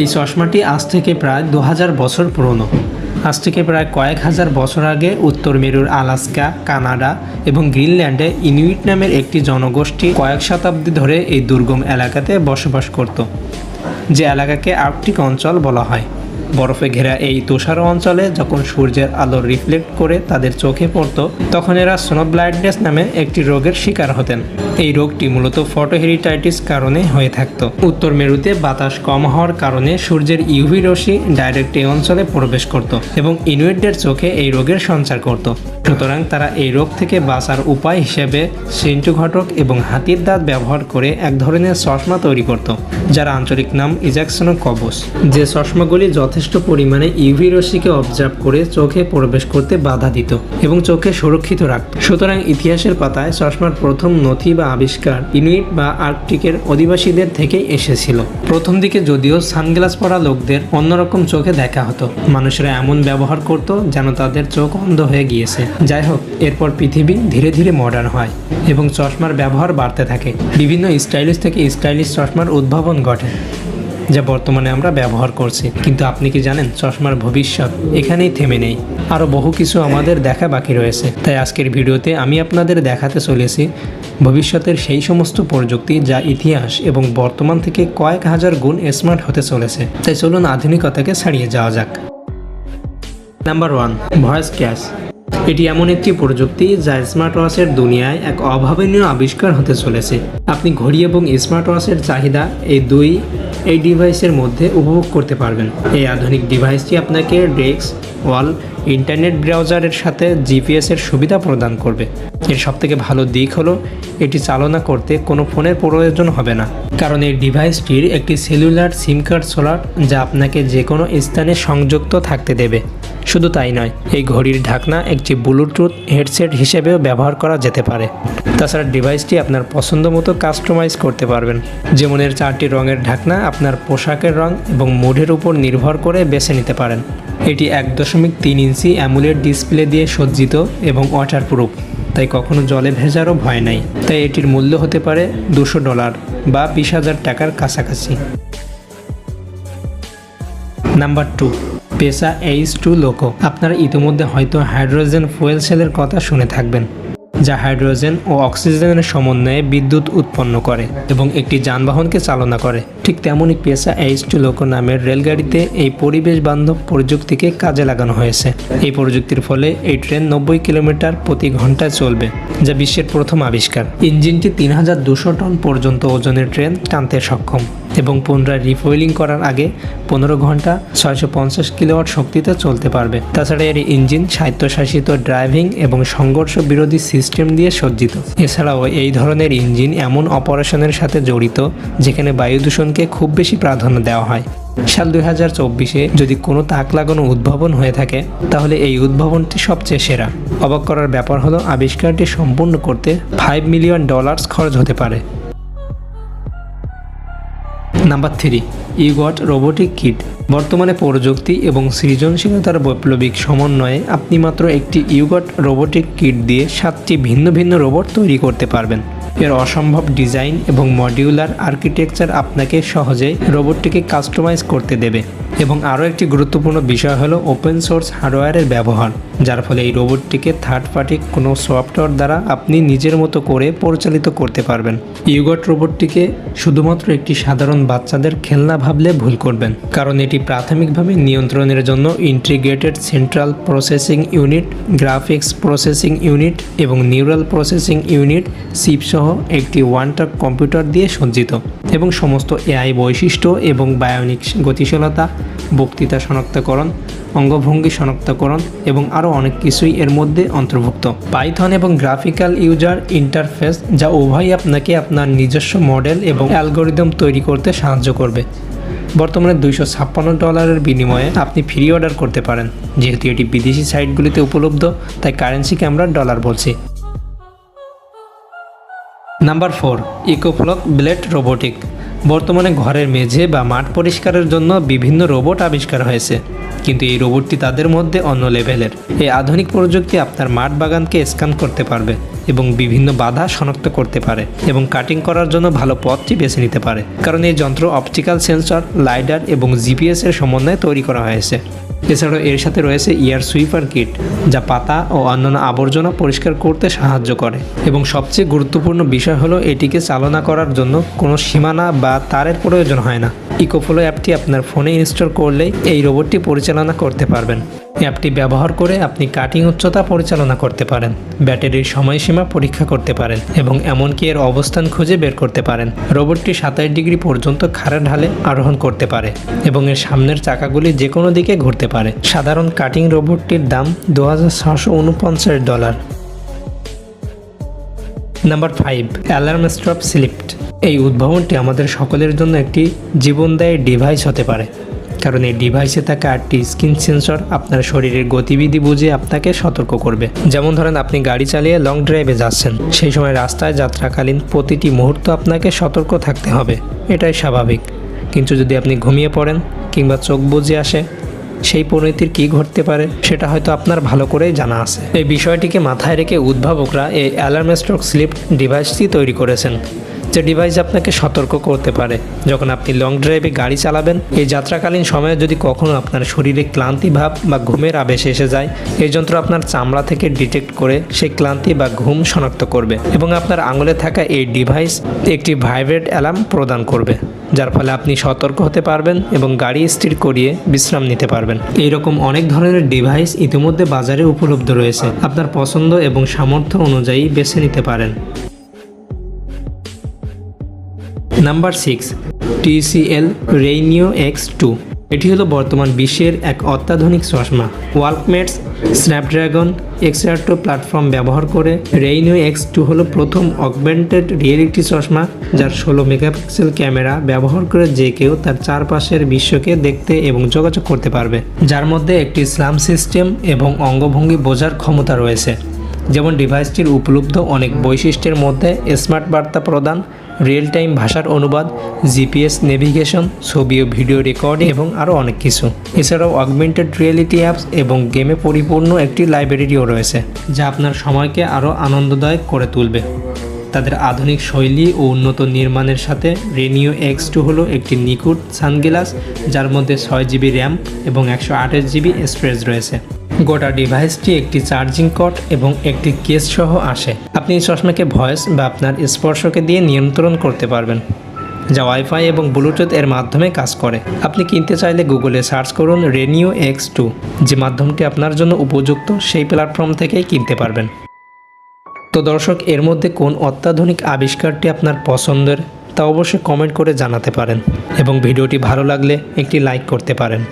এই চশমাটি আজ থেকে প্রায় দু হাজার বছর পুরনো। আজ থেকে প্রায় কয়েক হাজার বছর আগে উত্তর মেরুর আলাস্কা, কানাডা এবং গ্রিনল্যান্ডে ইনুইট নামের একটি জনগোষ্ঠী কয়েক শতাব্দী ধরে এই দুর্গম এলাকাতে বসবাস করত, যে এলাকাকে আর্কটিক অঞ্চল বলা হয়। বরফে ঘেরা এই তুষার অঞ্চলে যখন সূর্যের আলো রিফ্লেক্ট করে তাদের চোখে পড়তো, তখন এরা স্নো ব্লাইন্ডনেস নামে একটি রোগের শিকার হতেন। এই রোগটি মূলত ফটোহেরিটাইটিস কারণে হয়ে থাকতো। উত্তর মেরুতে বাতাস কম হওয়ার কারণে সূর্যের ইউভি রশ্মি ডাইরেক্ট এই অঞ্চলে প্রবেশ করত এবং ইনুইটদের চোখে এই রোগের সঞ্চার করত। সুতরাং তারা এই রোগ থেকে বাঁচার উপায় হিসেবে সিন্টু ঘটক এবং হাতির দাঁত ব্যবহার করে এক ধরনের চশমা তৈরি করত, যার আঞ্চলিক নাম ইজাকসনো কবস যে চশমাগুলি যথেষ্ট পরিমাণে ইউভি রশ্মিকে অবজার্ভ করে চোখে প্রবেশ করতে বাধা দিত এবং চোখে সুরক্ষিত রাখত। সুতরাং ইতিহাসের পাতায় চশমার প্রথম নথি বা আবিষ্কার ইনুইট বা আর্কটিকের অধিবাসীদের থেকেই এসেছিল। প্রথম দিকে যদিও সানগ্লাস পরা লোকদের অন্যরকম চোখে দেখা হতো। মানুষেরা এমন ব্যবহার করত যেন তাদের চোখ অন্ধ হয়ে গিয়েছে। যাই হোক, এরপর পৃথিবী ধীরে ধীরে মডার্ন হয় এবং চশমার ব্যবহার বাড়তে থাকে। বিভিন্ন স্টাইলিশ থেকে স্টাইলিশ চশমার উদ্ভাবন ঘটে। যা বর্তমানে আমরা ব্যবহার করছি। কিন্তু আপনি কি জানেন, চশমার ভবিষ্যৎ এখানেই থেমে নেই। আরও বহু কিছু আমাদের দেখা বাকি রয়েছে। তাই আজকের ভিডিওতে আমি আপনাদের দেখাতে চলেছি ভবিষ্যতের সেই সমস্ত প্রযুক্তি যা ইতিহাস এবং বর্তমান থেকে কয়েক হাজার গুণ স্মার্ট হতে চলেছে। তাই চলুন আধুনিকতাকে ছাড়িয়ে যাওয়া যাক। নাম্বার ওয়ান ভয়েস ক্যাশ এটি এমন একটি প্রযুক্তি যা স্মার্ট ওয়াচের দুনিয়ায় এক অভাবনীয় আবিষ্কার হতে চলেছে। আপনি ঘড়ি এবং স্মার্ট ওয়াচের চাহিদা এই দুই এই ডিভাইসের মধ্যে উপভোগ করতে পারবেন। এই আধুনিক ডিভাইসটি আপনাকে ডেস্ক ওয়াল ইন্টারনেট ব্রাউজারের সাথে জিপিএসের সুবিধা প্রদান করবে। এর সবথেকে ভালো দিক হলো, এটি চালনা করতে কোনো ফোনের প্রয়োজন হবে না। কারণ এই ডিভাইসটির একটি সেলুলার সিম কার্ড সোলার যা আপনাকে যে কোনো স্থানে সংযুক্ত থাকতে দেবে। শুধু তাই নয়, এই ঘড়ির ঢাকনা একটি ব্লুটুথ হেডসেট হিসেবেও ব্যবহার করা যেতে পারে। তাছাড়া ডিভাইসটি আপনার পছন্দ মতো কাস্টমাইজ করতে পারবেন। যেমন এর চারটি রঙের ঢাকনা আপনার পোশাকের রং এবং মুডের উপর নির্ভর করে বেছে নিতে পারেন। এটি এক দশমিক তিন ইঞ্চি অ্যামুলেট ডিসপ্লে দিয়ে সজ্জিত এবং ওয়াটারপ্রুফ তাই কখনো জলে ভেজারও ভয় নাই। তাই এটির মূল্য হতে পারে দুশো ডলার বা বিশ হাজার টাকার কাছাকাছি। নাম্বার টু পেসা এইচ টু লোকো। আপনারা ইতিমধ্যে হয়তো হাইড্রোজেন ফুয়েল সেলের কথা শুনে থাকবেন, যা হাইড্রোজেন ও অক্সিজেনের সমন্বয়ে বিদ্যুৎ উৎপন্ন করে এবং একটি যানবাহনকে চালনা করে। ঠিক তেমনই পেসা এইচ টু লোকো নামের রেলগাড়িতে এই পরিবেশ বান্ধব প্রযুক্তিকে কাজে লাগানো হয়েছে। এই প্রযুক্তির ফলে এই ট্রেন নব্বই কিলোমিটার প্রতি ঘন্টায় চলবে, যা বিশ্বের প্রথম আবিষ্কার। ইঞ্জিনটি তিন হাজার দুশো টন পর্যন্ত ওজনের ট্রেন টানতে সক্ষম। এবং পুনরায় রিফুয়েলিং করার আগে পনেরো ঘণ্টা ছয়শো পঞ্চাশ কিলোওয়াট শক্তিতে চলতে পারবে। তাছাড়া এর ইঞ্জিন স্বায়ত্তশাসিত ড্রাইভিং এবং সংঘর্ষ বিরোধী সিস্টেম দিয়ে সজ্জিত। এছাড়াও এই ধরনের ইঞ্জিন এমন অপারেশনের সাথে জড়িত, যেখানে বায়ু দূষণকে খুব বেশি প্রাধান্য দেওয়া হয়। সাল দুই হাজার চব্বিশে যদি কোনো তাক লাগানো উদ্ভাবন হয়ে থাকে, তাহলে এই উদ্ভাবনটি সবচেয়ে সেরা। অবাক করার ব্যাপার হলো, আবিষ্কারটি সম্পূর্ণ করতে ফাইভ মিলিয়ন ডলার্স খরচ হতে পারে। নাম্বার থ্রি ইগট রোবোটিক কিট বর্তমানে প্রযুক্তি এবং সৃজনশীলতার বৈপ্লবিক সমন্বয়ে আপনি মাত্র একটি ইউগট রোবোটিক কিট দিয়ে সাতটি ভিন্ন ভিন্ন রোবট তৈরি করতে পারবেন। এর অসম্ভব ডিজাইন এবং মডিউলার আর্কিটেকচার আপনাকে সহজেই রোবটটিকে কাস্টমাইজ করতে দেবে। এবং আরও একটি গুরুত্বপূর্ণ বিষয় হলো ওপেন সোর্স হার্ডওয়্যারের ব্যবহার, যার ফলে এই রোবটটিকে থার্ড পার্টি কোনো সফটওয়্যার দ্বারা আপনি নিজের মতো করে পরিচালিত করতে পারবেন। ইউগট রোবটটিকে শুধুমাত্র একটি সাধারণ বাচ্চাদের খেলনা ভাবলে ভুল করবেন, কারণ এটি প্রাথমিকভাবে নিয়ন্ত্রণের জন্য integrated central processing unit graphics processing unit এবং নিউরাল প্রসেসিং ইউনিট সিপ সহ একটি ওয়ান টাক কম্পিউটার দিয়ে সজ্জিত এবং সমস্ত এআই বৈশিষ্ট্য এবং বায়োনিক গতিশীলতা, বক্তৃতা শনাক্তকরণ, অঙ্গভঙ্গি শনাক্তকরণ এবং আরও অনেক কিছুই এর মধ্যে অন্তর্ভুক্ত। পাইথন এবং গ্রাফিক্যাল ইউজার ইন্টারফেস যা উভয়ই আপনাকে আপনার নিজস্ব মডেল এবং অ্যালগোরিদম তৈরি করতে সাহায্য করবে। বর্তমানে দুইশো ছাপ্পান্ন ডলারের বিনিময়ে আপনি ফ্রি অর্ডার করতে পারেন, যেহেতু এটি বিদেশি সাইটগুলিতে উপলব্ধ, তাই কারেন্সিকে আমরা ডলার বলছি। Number four EcoFlow blade robotic বর্তমানে ঘরের মেঝে বা মাঠ পরিষ্কারের জন্য বিভিন্ন রোবট আবিষ্কার হয়েছে। কিন্তু এই রোবটটি তাদের মধ্যে অন্য লেভেলের। এই আধুনিক প্রযুক্তি আপনার মাঠ বাগানকে স্ক্যান করতে পারবে এবং বিভিন্ন বাধা শনাক্ত করতে পারে এবং কাটিং করার জন্য ভালো পথটি বেছে নিতে পারে। কারণ এই যন্ত্র অপটিক্যাল সেন্সর লাইডার এবং জিপিএস এর সমন্বয়ে তৈরি করা হয়েছে। এছাড়াও এর সাথে রয়েছে ইয়ার সুইপার কিট, যা পাতা ও অন্যান্য আবর্জনা পরিষ্কার করতে সাহায্য করে। এবং সবচেয়ে গুরুত্বপূর্ণ বিষয় হলো এটিকে চালনা করার জন্য কোনো সীমানা বা তারের প্রয়োজন হয় না। ইকোফ্লো অ্যাপটি আপনার ফোনে ইনস্টল করলেই এই রোবটটি পরিচালনা করতে পারবেন। অ্যাপটি ব্যবহার করে আপনি কাটিং উচ্চতা পরিচালনা করতে পারেন, ব্যাটারির সময়সীমা পরীক্ষা করতে পারেন এবং এমনকি এর অবস্থান খুঁজে বের করতে পারেন। রোবটটি সাতাশ ডিগ্রি পর্যন্ত খাড়া ঢালে আরোহণ করতে পারে এবং এর সামনের চাকাগুলি যে কোনো দিকে ঘুরতে পারে। সাধারণ কাটিং রোবটটির দাম দু dollar. Number five, alarm stop স্লিপ্ট। এই উদ্ভাবনটি আমাদের সকলের জন্য একটি জীবনদায়ী ডিভাইস হতে পারে। কারণ এই ডিভাইসে থাকা আটটি স্ক্রিন সেন্সর আপনার শরীরের গতিবিধি বুঝে আপনাকে সতর্ক করবে। যেমন ধরেন, আপনি গাড়ি চালিয়ে লং ড্রাইভে যাচ্ছেন। সেই সময় রাস্তায় যাত্রাকালীন প্রতিটি মুহূর্ত আপনাকে সতর্ক থাকতে হবে। এটাই স্বাভাবিক। কিন্তু যদি আপনি ঘুমিয়ে পড়েন কিংবা চোখ বুঝে আসে সেই পরিণতির কি ঘটতে পারে সেটা হয়তো আপনার ভালো করেই জানা আছে। এই বিষয়টিকে মাথায় রেখে উদ্ভাবকরা এই অ্যালার্ম স্ট্রোক স্লিপ ডিভাইসটি তৈরি করেছেন। যে ডিভাইস আপনাকে সতর্ক করতে পারে। যখন আপনি লং ড্রাইভে গাড়ি চালাবেন, এই যাত্রাকালীন সময়ে যদি কখনো আপনার শরীরে ক্লান্তি ভাব বা ঘুমের আবেশ এসে যায়, এই যন্ত্র আপনার চামড়া থেকে ডিটেক্ট করে সেই ক্লান্তি বা ঘুম শনাক্ত করবে এবং আপনার আঙুলে থাকা এই ডিভাইস একটি ভাইব্রেট অ্যালার্ম প্রদান করবে, যার ফলে আপনি সতর্ক হতে পারবেন এবং গাড়ি স্থির করিয়ে বিশ্রাম নিতে পারবেন। এইরকম অনেক ধরনের ডিভাইস ইতিমধ্যে বাজারে উপলব্ধ রয়েছে। আপনার পছন্দ এবং সামর্থ্য অনুযায়ী বেছে নিতে পারেন। Number six TCL RayNeo X two এটি হলো বর্তমান বিশ্বের এক অত্যাধুনিক চশমা। ওয়ালকমেটস স্ন্যাপড্রাগন এক্সআর টু প্ল্যাটফর্ম ব্যবহার করে রেইনিও এক্স টু হলো প্রথম অগমেন্টেড রিয়েলিটি চশমা, যার ষোলো মেগাপিক্সেল ক্যামেরা ব্যবহার করে যে কেউ তার চারপাশের বিশ্বকে দেখতে এবং যোগাযোগ করতে পারবে। যার মধ্যে একটি স্লাম সিস্টেম এবং অঙ্গভঙ্গি বোঝার ক্ষমতা রয়েছে। যেমন ডিভাইসটির উপলব্ধ অনেক বৈশিষ্ট্যের মধ্যে স্মার্ট বার্তা প্রদান রিয়েল টাইম ভাষার অনুবাদ, জিপিএস নেভিগেশন, ছবি ও ভিডিও রেকর্ডিং এবং আরও অনেক কিছু। এছাড়াও অগমেন্টেড রিয়েলিটি অ্যাপস এবং গেমে পরিপূর্ণ একটি লাইব্রেরিও রয়েছে, যা আপনার সময়কে আরও আনন্দদায়ক করে তুলবে। তাদের আধুনিক শৈলী ও উন্নত নির্মাণের সাথে রেনিও এক্স টু হলো একটি নিকুট সানগ্লাস, যার মধ্যে ছয় জিবি র্যাম এবং একশো আঠাশ জিবি স্টোরেজ রয়েছে। গোটা ডিভাইসটি একটি চার্জিং কট এবং একটি কেস সহ আসে। আপনি চশমাকে ভয়েস বা আপনার স্পর্শকে দিয়ে নিয়ন্ত্রণ করতে পারবেন, যা ওয়াইফাই এবং ব্লুটুথ এর মাধ্যমে কাজ করে। আপনি কিনতে চাইলে গুগলে সার্চ করুন রেনিও এক্স টু যে মাধ্যমটি আপনার জন্য উপযুক্ত সেই প্ল্যাটফর্ম থেকেই কিনতে পারবেন। তো দর্শক, এর মধ্যে কোন অত্যাধুনিক আবিষ্কারটি আপনার পছন্দের, তা অবশ্যই কমেন্ট করে জানাতে পারেন এবং ভিডিওটি ভালো লাগলে একটি লাইক করতে পারেন।